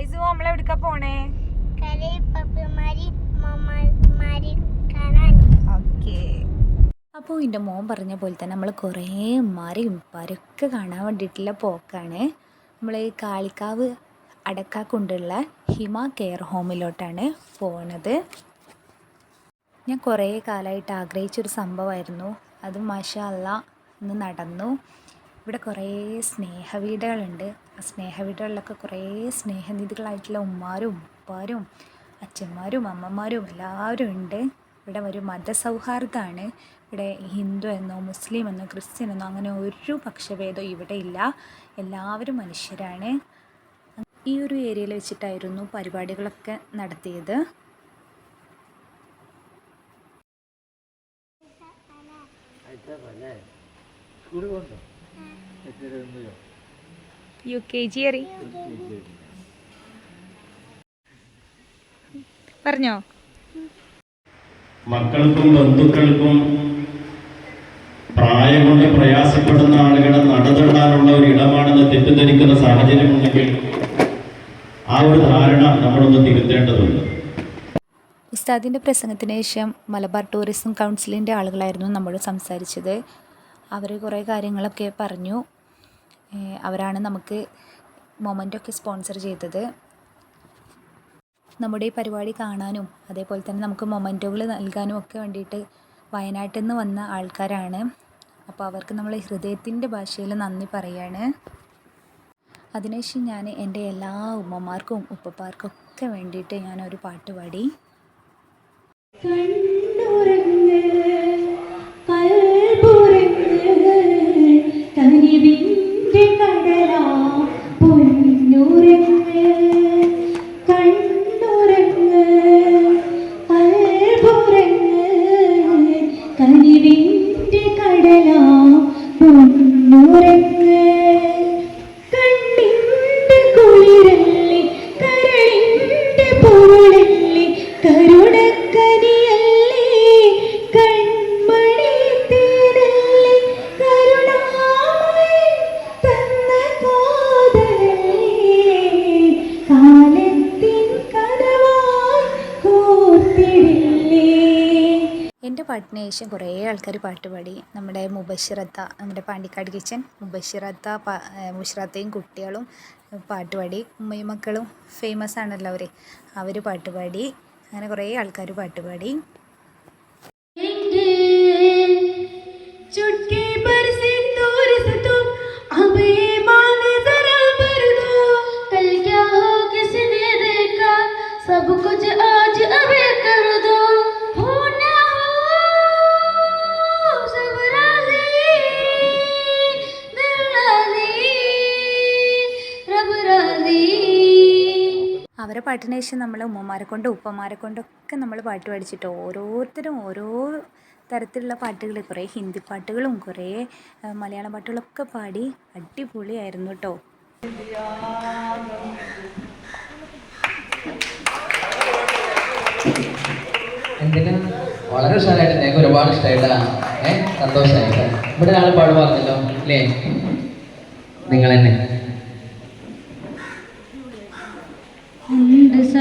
ഐസു പോണേ? പപ്പമാരി മമ്മമാരി കാണാൻ. ഓക്കേ. അപ്പോൾ എന്റെ മോൻ പറഞ്ഞ പോലെ തന്നെ നമ്മൾ കുറേ ഉമ്മാരെയും ഉപ്പാരൊക്കെ കാണാൻ വേണ്ടിയിട്ടുള്ള പോക്കാണ്. നമ്മൾ കാളിക്കാവ് അടക്കാക്കുണ്ടുള്ള ഹിമ കെയർ ഹോമിലോട്ടാണ് പോണത്. ഞാൻ കുറേ കാലമായിട്ട് ആഗ്രഹിച്ചൊരു സംഭവമായിരുന്നു. അത് മഷ അല്ല ഇന്ന് നടന്നു. ഇവിടെ കുറേ സ്നേഹവീടുകളുണ്ട്. ആ സ്നേഹവീടുകളിലൊക്കെ കുറേ സ്നേഹനിധികളായിട്ടുള്ള ഉമ്മാരും ഉപ്പാരും അച്ഛന്മാരും അമ്മമാരും എല്ലാവരും ഉണ്ട്. ഇവിടെ ഒരു മതസൗഹാർദ്ദമാണ്. ഇവിടെ ഹിന്ദു എന്നോ മുസ്ലിം എന്നോ ക്രിസ്ത്യൻ എന്നോ അങ്ങനെ ഒരു പക്ഷഭേദവും ഇവിടെ ഇല്ല. എല്ലാവരും മനുഷ്യരാണ്. ഈ ഒരു ഏരിയയിൽ വെച്ചിട്ടായിരുന്നു പരിപാടികളൊക്കെ നടത്തിയത്. യു കെ ജി അറി പറഞ്ഞോ? മക്കൾക്കും ബന്ധുക്കൾക്കും പ്രായം കൊണ്ട് പ്രയാസപ്പെടുന്ന ആളുകളെ നടതള്ളാനുള്ള ഒരു ഇടമാണെന്ന് തെറ്റിദ്ധരിക്കുന്ന സാഹചര്യമുണ്ടെങ്കിൽ ആ ഒരു ധാരണ നമ്മളൊന്ന് തിരുത്തേണ്ടതുണ്ട്. ഉസ്താദിന്റെ പ്രസംഗത്തിന് ശേഷം മലബാർ ടൂറിസം കൗൺസിലിന്റെ ആളുകളായിരുന്നു നമ്മൾ സംസാരിച്ചത്. അവർ കുറേ കാര്യങ്ങളൊക്കെ പറഞ്ഞു. അവരാണ് നമുക്ക് മൊമെന്റൊക്കെ സ്പോൺസർ ചെയ്തത്. നമ്മുടെ ഈ പരിപാടി കാണാനും അതേപോലെ തന്നെ നമുക്ക് മൊമെന്റുകൾ നൽകാനും ഒക്കെ വേണ്ടിയിട്ട് വയനാട്ടിൽ നിന്ന് വന്ന ആൾക്കാരാണ്. അപ്പോൾ അവർക്ക് നമ്മൾ ഹൃദയത്തിന്റെ ഭാഷയിൽ നന്ദി പറയാണ്. അതിനുശേഷം ഞാൻ എന്റെ എല്ലാ ഉമ്മമാർക്കും ഉപ്പപ്പാർക്കും ഒക്കെ വേണ്ടിയിട്ട് ഞാനൊരു പാട്ട് പാടി. കനിവിന്റെ കടലാ പാട്ടിന് ശേഷം കുറേ ആൾക്കാർ പാട്ട് പാടി. നമ്മുടെ മുബഷിറത്ത നമ്മുടെ പാണ്ടിക്കാട് കിച്ചൻ മുബഷിറത്ത മുഷറത്തയും കുട്ടികളും പാട്ട് പാടി. ഉമ്മയും മക്കളും ഫേമസ് ആണല്ലോ അവർ അവർ പാട്ട് പാടി. അങ്ങനെ കുറേ ആൾക്കാർ പാട്ട് പാടി. അവരെ പാട്ടിന് ശേഷം നമ്മൾ ഉമ്മമാരെ കൊണ്ടും ഉപ്പമാരെ കൊണ്ടൊക്കെ നമ്മൾ പാട്ട് പഠിച്ചിട്ട് ഓരോരുത്തരും ഓരോ തരത്തിലുള്ള പാട്ടുകൾ കുറേ ഹിന്ദി പാട്ടുകളും കുറേ മലയാളം പാട്ടുകളൊക്കെ പാടി അടിപൊളിയായിരുന്നു കേട്ടോ വളരെ ഉഷാറായിട്ട് ഞങ്ങൾക്ക് ഒരുപാട് ഇഷ്ടമായിട്ടാ ഏഹ് സന്തോഷമായിട്ട് ഇവിടെ ഒരാൾ പാടുവാറില്ലല്ലോ അല്ലേ? നിങ്ങൾ തന്നെ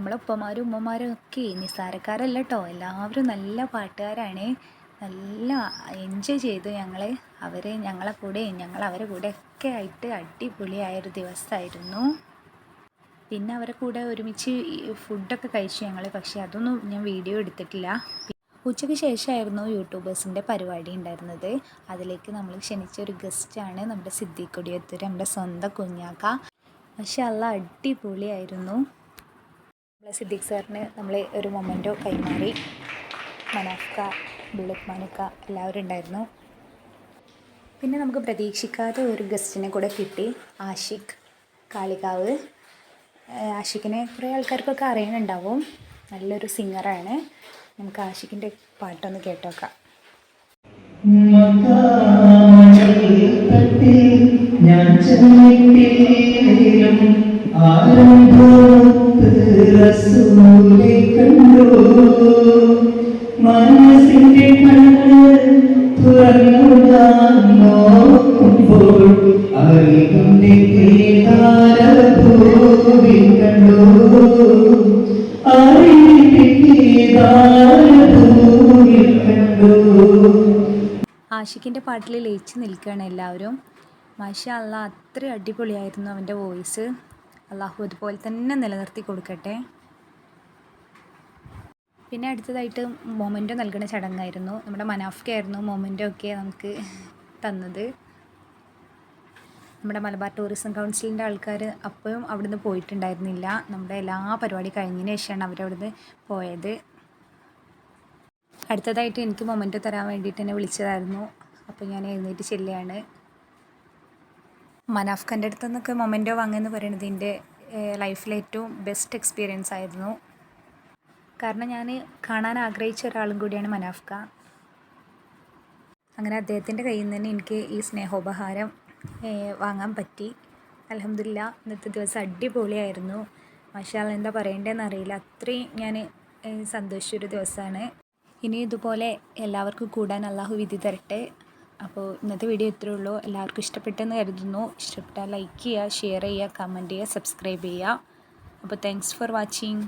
നമ്മളെ ഉപ്പമാരും ഉമ്മമാരും ഒക്കെ നിസ്സാരക്കാരല്ല കേട്ടോ എല്ലാവരും നല്ല പാട്ടുകാരാണ്. നല്ല എൻജോയ് ചെയ്തു ഞങ്ങൾ അവർ ഞങ്ങളെ കൂടെ ഞങ്ങൾ അവരെ കൂടെ ഒക്കെ ആയിട്ട് അടിപൊളിയായൊരു ദിവസമായിരുന്നു. പിന്നെ അവരെ കൂടെ ഒരുമിച്ച് ഫുഡൊക്കെ കഴിച്ചു ഞങ്ങൾ പക്ഷേ അതൊന്നും ഞാൻ വീഡിയോ എടുത്തിട്ടില്ല. ഉച്ചയ്ക്ക് ശേഷമായിരുന്നു യൂട്യൂബേഴ്സിന്റെ പരിപാടി ഉണ്ടായിരുന്നത്. അതിലേക്ക് നമ്മൾ ക്ഷണിച്ച ഒരു ഗസ്റ്റാണ് നമ്മുടെ സിദ്ദീഖൊടിയത്തൂർ നമ്മുടെ സ്വന്തം കുഞ്ഞാക്ക. പക്ഷെ അല്ല അടിപൊളിയായിരുന്നു. നമ്മളെ സിദ്ദിഖ് സാറിന് നമ്മൾ ഒരു മൊമെന്റോ കൈമാറി. മനാഫ്ക ബുള്ളറ്റ് മാനുക്ക എല്ലാവരും ഉണ്ടായിരുന്നു. പിന്നെ നമുക്ക് പ്രതീക്ഷിക്കാതെ ഒരു ഗസ്റ്റിനെ കൂടെ കിട്ടി ആഷിഖ് കാളികാവ്. ആഷിഖിനെ കുറേ ആൾക്കാർക്കൊക്കെ അറിയുന്നുണ്ടാവും. നല്ലൊരു സിംഗറാണ്. നമുക്ക് ആഷിഖിന്റെ പാട്ടൊന്ന് കേട്ടോക്കാം. ഞാൻ ചെന്നിട്ടിലും ആരംഭത്ത് റസൂലെ ആഷിഖിന്റെ പാട്ടിൽ ലയിച്ച് നിൽക്കുകയാണ് എല്ലാവരും. മാഷ അല്ല അത്ര അടിപൊളിയായിരുന്നു അവന്റെ വോയിസ്. അള്ളാഹു അതുപോലെ തന്നെ നിലനിർത്തി കൊടുക്കട്ടെ. പിന്നെ അടുത്തതായിട്ട് മൊമെന്റോ നൽകുന്ന ചടങ്ങായിരുന്നു. നമ്മുടെ മനാഫ്കയായിരുന്നു മൊമെന്റോ ഒക്കെ നമുക്ക് തന്നത്. നമ്മുടെ മലബാർ ടൂറിസം കൗൺസിലിന്റെ ആൾക്കാർ അപ്പോഴും അവിടുന്ന് പോയിട്ടുണ്ടായിരുന്നില്ല. നമ്മുടെ എല്ലാ പരിപാടി കഴിഞ്ഞതിന് ശേഷമാണ് അവരവിടുന്ന് പോയത്. അടുത്തതായിട്ട് എനിക്ക് മൊമെന്റോ തരാൻ വേണ്ടിയിട്ട് എന്നെ വിളിച്ചതായിരുന്നു. അപ്പോൾ ഞാൻ എഴുന്നേറ്റ് ചെല്ലുകയാണ്. മനാഫ് ഖാന്റെ അടുത്ത് നിന്നൊക്കെ മൊമെന്റോ വാങ്ങുക പറയുന്നത് എന്റെ ലൈഫിലെ ഏറ്റവും ബെസ്റ്റ് എക്സ്പീരിയൻസ് ആയിരുന്നു. കാരണം ഞാൻ കാണാൻ ആഗ്രഹിച്ച ഒരാളും കൂടിയാണ് മനാഫ്ക. അങ്ങനെ അദ്ദേഹത്തിന്റെ കയ്യിൽ നിന്ന് തന്നെ എനിക്ക് ഈ സ്നേഹോപഹാരം വാങ്ങാൻ പറ്റി. അലഹമില്ല ഇന്നത്തെ ദിവസം അടിപൊളിയായിരുന്നു. മഷാൽ എന്താ പറയേണ്ടതെന്ന് അറിയില്ല. അത്രയും ഞാൻ സന്തോഷിച്ചൊരു ദിവസമാണ്. ഇനി ഇതുപോലെ എല്ലാവർക്കും കൂടാൻ അള്ളാഹു വിധി തരട്ടെ. അപ്പോൾ ഇന്നത്തെ വീഡിയോ ഇത്രയേ ഉള്ളൂ. എല്ലാവർക്കും ഇഷ്ടപ്പെട്ടെന്ന് കരുതുന്നു. ഇഷ്ടപ്പെട്ടാൽ ലൈക്ക് ചെയ്യുക ഷെയർ ചെയ്യുക കമന്റ് ചെയ്യുക സബ്സ്ക്രൈബ് ചെയ്യുക. അപ്പോൾ താങ്ക്സ് ഫോർ വാച്ചിങ്